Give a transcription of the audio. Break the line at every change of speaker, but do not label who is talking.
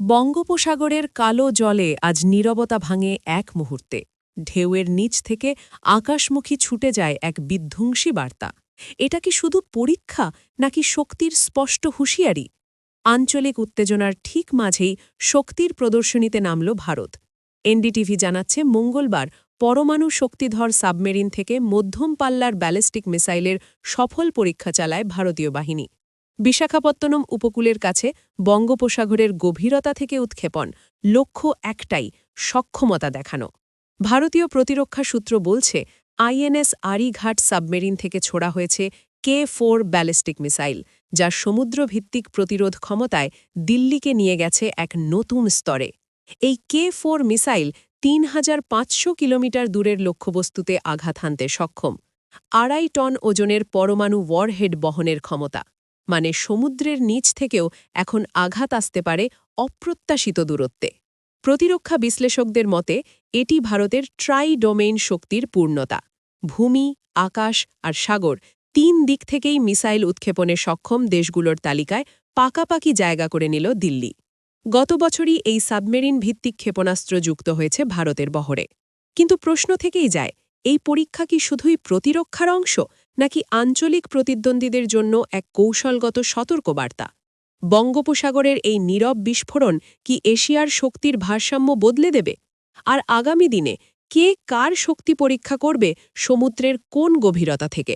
বঙ্গোপসাগরের কালো জলে আজ নীরবতা ভাঙে এক মুহূর্তে। ঢেউয়ের নিচ থেকে আকাশমুখী ছুটে যায় এক বিধ্বংসী বার্তা। এটা কি শুধু পরীক্ষা, নাকি শক্তির স্পষ্ট হুঁশিয়ারি? আঞ্চলিক উত্তেজনার ঠিক মাঝেই শক্তির প্রদর্শনীতে নামল ভারত। এনডিটিভি জানাচ্ছে মঙ্গলবার পরমাণু শক্তিধর সাবমেরিন থেকে মধ্যম পাল্লার ব্যালিস্টিক মিসাইলের সফল পরীক্ষা চালায় ভারতীয় বাহিনী। বিশাখাপত্তনম উপকূলের কাছে বঙ্গোপসাগরের গভীরতা থেকে উৎক্ষেপণ লক্ষ্য একটাই, সক্ষমতা দেখানো। ভারতীয় প্রতিরক্ষা সূত্র বলছে, আইএনএস আরিঘাট সাবমেরিন থেকে ছোড়া হয়েছে কে ফোর ব্যালিস্টিক মিসাইল, যা সমুদ্রভিত্তিক প্রতিরোধ ক্ষমতায় দিল্লিকে নিয়ে গেছে এক নতুন স্তরে। এই কে ফোর মিসাইল তিন হাজার পাঁচশো কিলোমিটার দূরের লক্ষ্যবস্তুতে আঘাত হানতে সক্ষম, আড়াই টন ওজনের পরমাণু ওয়ারহেড বহনের ক্ষমতা। মানে সমুদ্রের নিচ থেকেও এখন আঘাত আসতে পারে অপ্রত্যাশিত দূরত্বে। প্রতিরক্ষা বিশ্লেষকদের মতে, এটি ভারতের ট্রাই ডোমেইন শক্তির পূর্ণতা। ভূমি, আকাশ আর সাগর তিন দিক থেকেই মিসাইল উৎক্ষেপণে সক্ষম দেশগুলোর তালিকায় পাকাপাকি জায়গা করে নিল দিল্লি। গত বছরই এই সাবমেরিন ভিত্তিক ক্ষেপণাস্ত্র যুক্ত হয়েছে ভারতের বহরে। কিন্তু প্রশ্ন থেকেই যায়, এই পরীক্ষা কি শুধুই প্রতিরক্ষার অংশ নাকি আঞ্চলিক প্রতিদ্বন্দ্বীদের জন্য এক কৌশলগত সতর্কবার্তা? বঙ্গোপসাগরের এই নীরব বিস্ফোরণ কি এশিয়ার শক্তির ভারসাম্য বদলে দেবে? আর আগামী দিনে কে কার শক্তি পরীক্ষা করবে সমুদ্রের কোন গভীরতা থেকে?